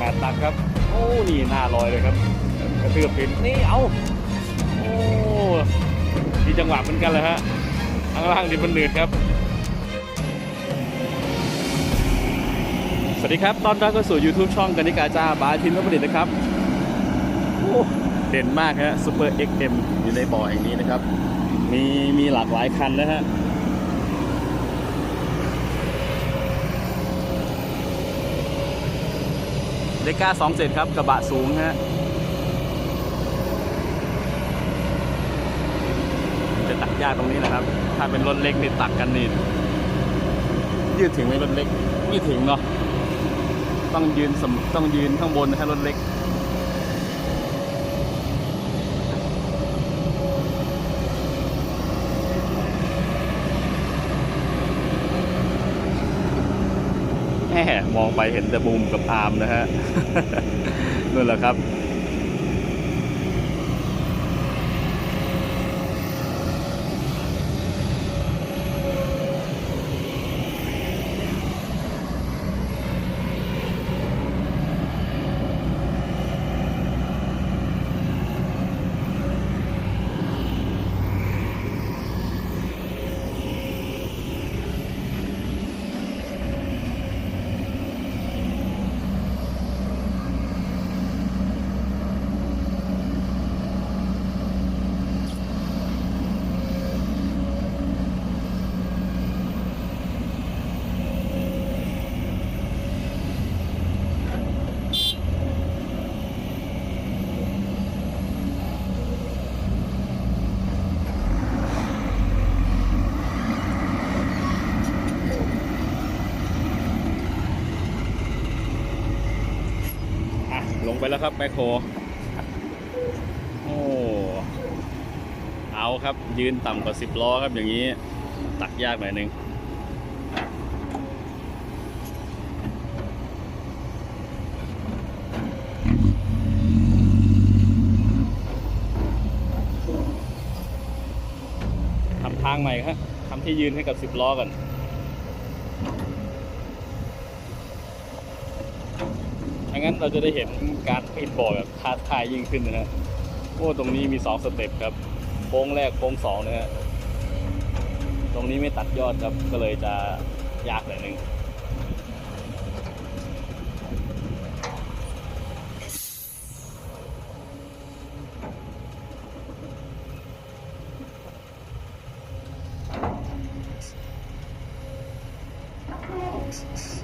แปดตันครับ โอ้นี่หน้าลอยเลยครับกระเทือบพินนี่เอาโอ้มีจังหวะเหมือนกันเลยฮะข้างล่างดินมันหนืดครับ สวัสดีครับ ตอนรับเข้าสู่ YouTube ช่องกันิกาจ้าบาทินวัฒนประดิษฐ์นะครับโอ้เด่นมากฮะซูเปอร์ XM อยู่ในบ่อแห่งนี้นะครับ มีมีหลากหลายคันนะฮะ เดก้าสองเจ็ดครับกระบะสูงฮะจะตักยากตรงนี้นะครับ ถ้าเป็นรถเล็กนี่ตักกันนี่ยืดถึงไหมรถเล็กไม่ถึงเนาะต้องยืนต้องยืนข้างบนให้รถเล็ก แหมมองไปเห็นแต่บูมกับอาร์มนะฮะนั่นแหละครับ ไปแล้วครับแมคโครโอ้เอาครับยืนต่ำกว่า10ล้อครับอย่างนี้ ตักยากหน่อยหนึงทำทางใหม่ครับทำที่ยืนให้กับ10ล้อก่อน ถ้างั้นเราจะได้เห็นการปีนบ่อแบบท้าทายยิ่งขึ้นนะฮะโอ้ตรงนี้มีสองสเต็ปครับโค้งแรกโค้งสองนะฮะตรงนี้ไม่ตัดยอดครับก็เลยจะยากหน่อยนึง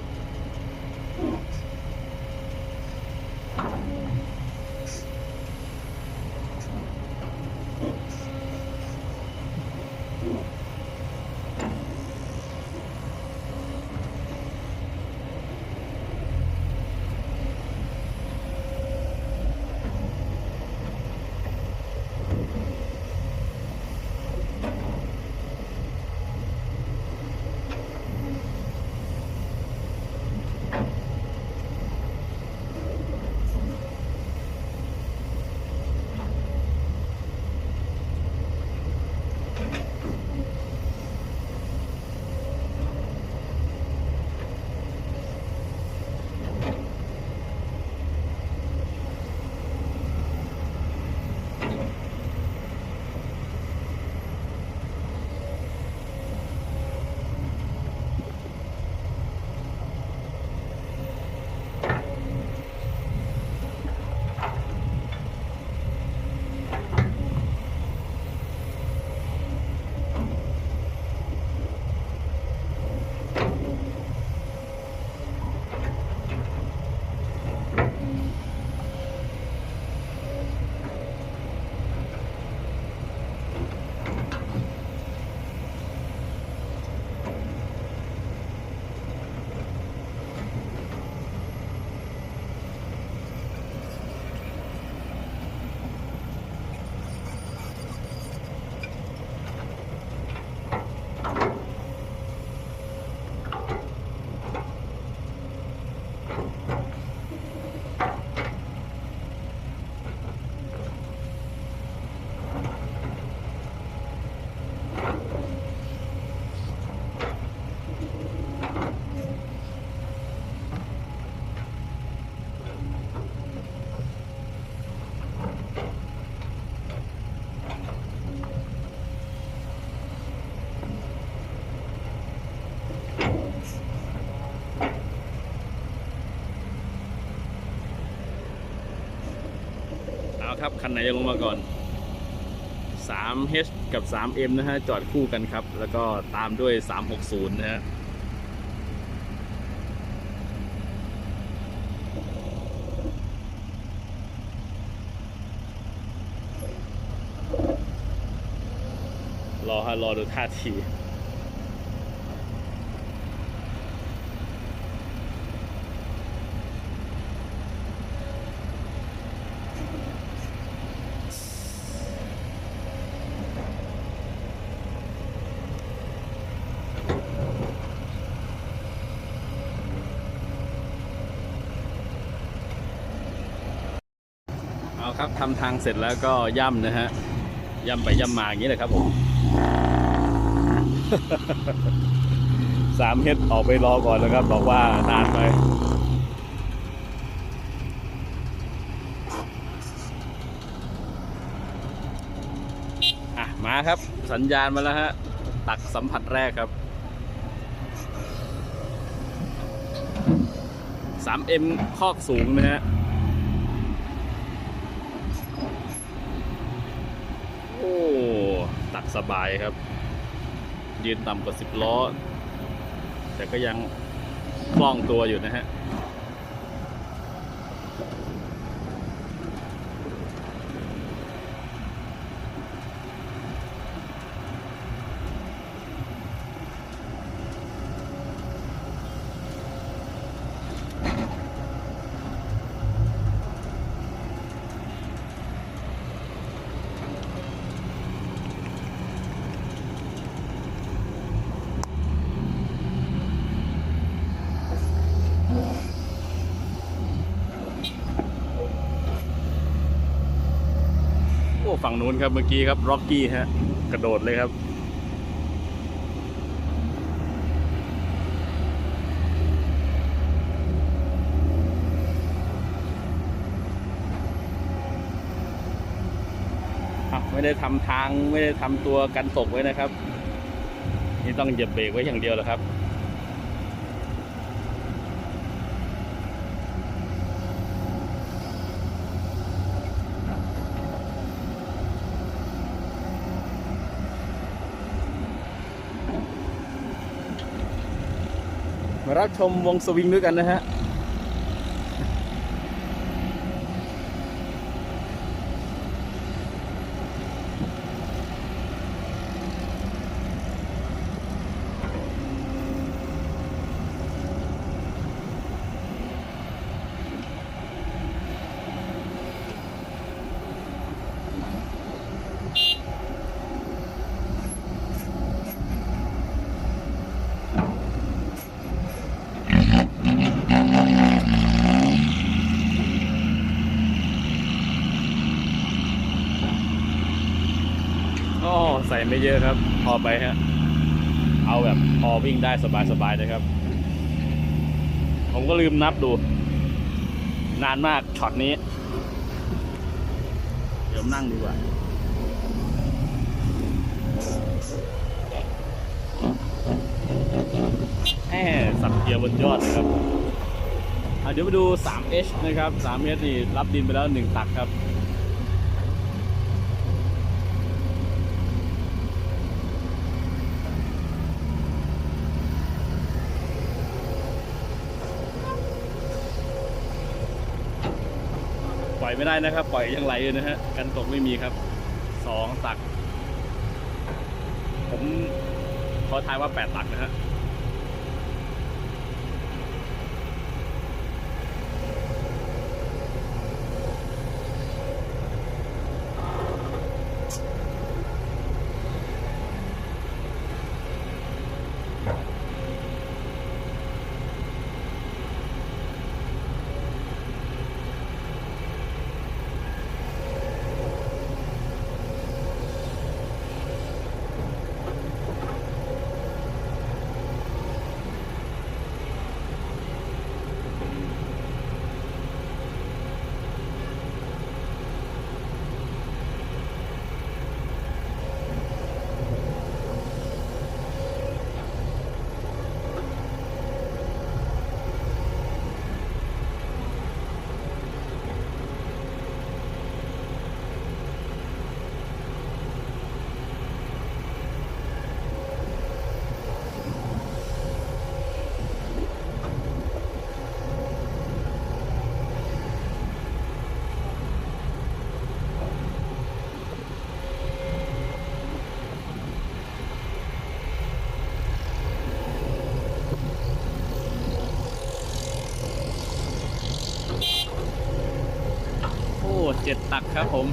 อ ครับ คันไหนจะลงมาก่อน 3H กับ 3M นะฮะ จอดคู่กันครับ แล้วก็ตามด้วย 360 นะฮะรอฮะรอดูท่าที ครับทำทางเสร็จแล้วก็ย่ำนะฮะย่ำไปย่ำมาอย่างนี้เลยครับผมสามเฮ็ดออกไปรอก่อนแล้วครับ บอกว่านานไปมาครับ สัญญาณมาแล้วฮะ ตักสัมผัสแรกครับ 3M คอกสูงนะฮะ โอ้ ตัก สบายครับ ยืนต่ำกว่า10ล้อ แต่ก็ยังคล่องตัวอยู่นะฮะ ฝั่งนู้นครับเมื่อกี้ครับร็อกกี้ฮะกระโดดเลยครับ ไม่ได้ทำทางไม่ได้ทำตัวกันตกไว้นะครับ นี่ต้องเหยียบเบรกไว้อย่างเดียวแหละครับ รับชมวงสวิงด้วยกันนะฮะ อ๋อ ใส่ไม่เยอะครับ พอไปฮะ เอาแบบพอวิ่งได้สบายๆนะครับ ผมก็ลืมนับดู นานมากช็อตนี้ เดี๋ยวนั่งดีกว่าแหมสับเกียร์บนยอดนะครับเดี๋ยวมาดู 3H นะครับ 3H นี่รับดินไปแล้ว 1 ตักครับ ล่อยไม่ได้นะครับ ปล่อยยังไหลอยู่นะฮะกันตกไม่มีครับสองตัก ผมขอทายว่าแปดตักนะฮะ โเจ็ดตักครับผม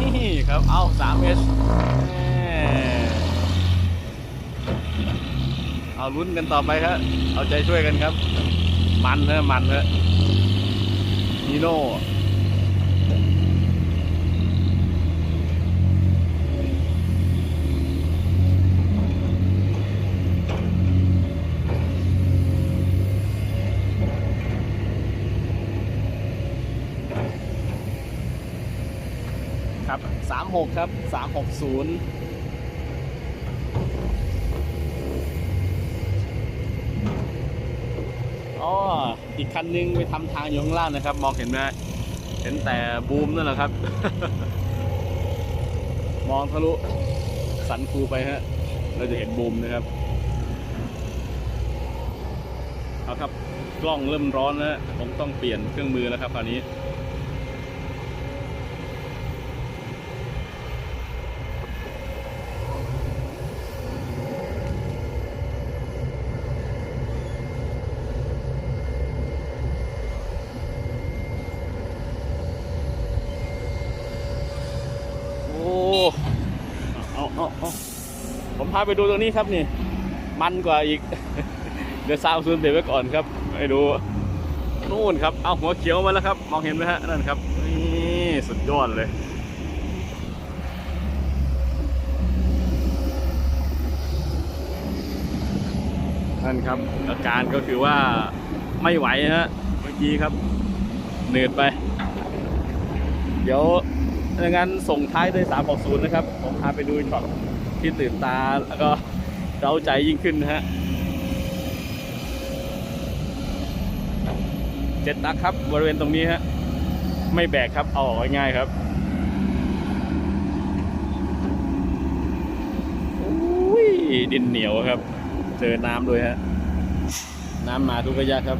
นี่ครับเอา3 h เอาลุ้นกันต่อไปครับเอาใจช่วยกันครับ มันเถอะมันเถอะนีโน่ ครับ 36 ครับ 360อ๋ออีกคันนึงไปทำทางอยู่ข้างล่างนะครับ มองเห็นไหมเห็นแต่บูมนั่นแหละครับ มองทะลุสันคูไปฮะ เราจะเห็นบูมนะครับเอาครับกล้องเริ่มร้อนแล้วผมต้องเปลี่ยนเครื่องมือแล้วครับคราวนี้ โอ้ เอาเอาเอา ผมพาไปดูตรงนี้ครับนี่ มันกว่าอีก เดี๋ยวซาวซูนเบรกไว้ก่อนครับไปดูนู่นครับ เอาหัวเขียวมาแล้วครับ มองเห็นไหมฮะนั่นครับนี่สุดยอดเลยนั่นครับ อาการก็คือว่าไม่ไหวฮะเมื่อกี้ครับเหนื่อยไป เดี๋ยว ดังนั้นส่งท้ายด้วย 3 6 0 นะครับ ผมพาไปดูช็อตที่ตื่นตาแล้วก็เร้าใจยิ่งขึ้นนะฮะเจ็ดตักครับบริเวณตรงนี้ฮะไม่แบกครับ เอาออกง่ายครับอุ้ยดินเหนียวครับ เจอน้ำด้วยฮะ น้ำมาทุกระยะครับ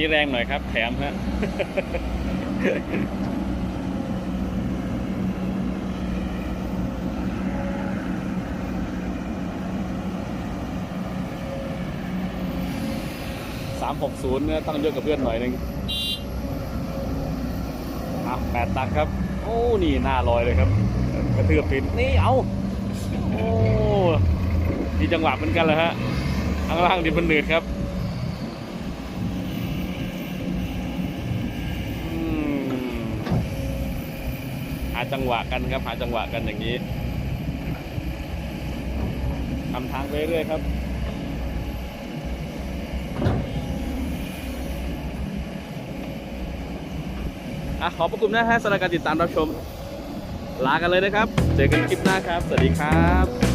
นนี้แรงหน่อยครับ แถมฮะสามหกศูนย์เนี่ยต้องเยอะกับเพื่อนหน่อยหนึงอะแปดตักครับ โอ้ นี่หน้าลอยเลยครับ กระเทือบติดนี่เอาโอ้ดีจังหวะเหมือนกันเลยฮะข้างล่างดินมันหนืดครับ อืมหาจังหวะกันครับ หาจังหวะกันอย่างนี้ทำทางไปเรื่อยครับอะขอบพระคุณนะฮะสำหรับการติดตามรับชม ลากันเลยนะครับ เจอกันคลิปหน้าครับ สวัสดีครับ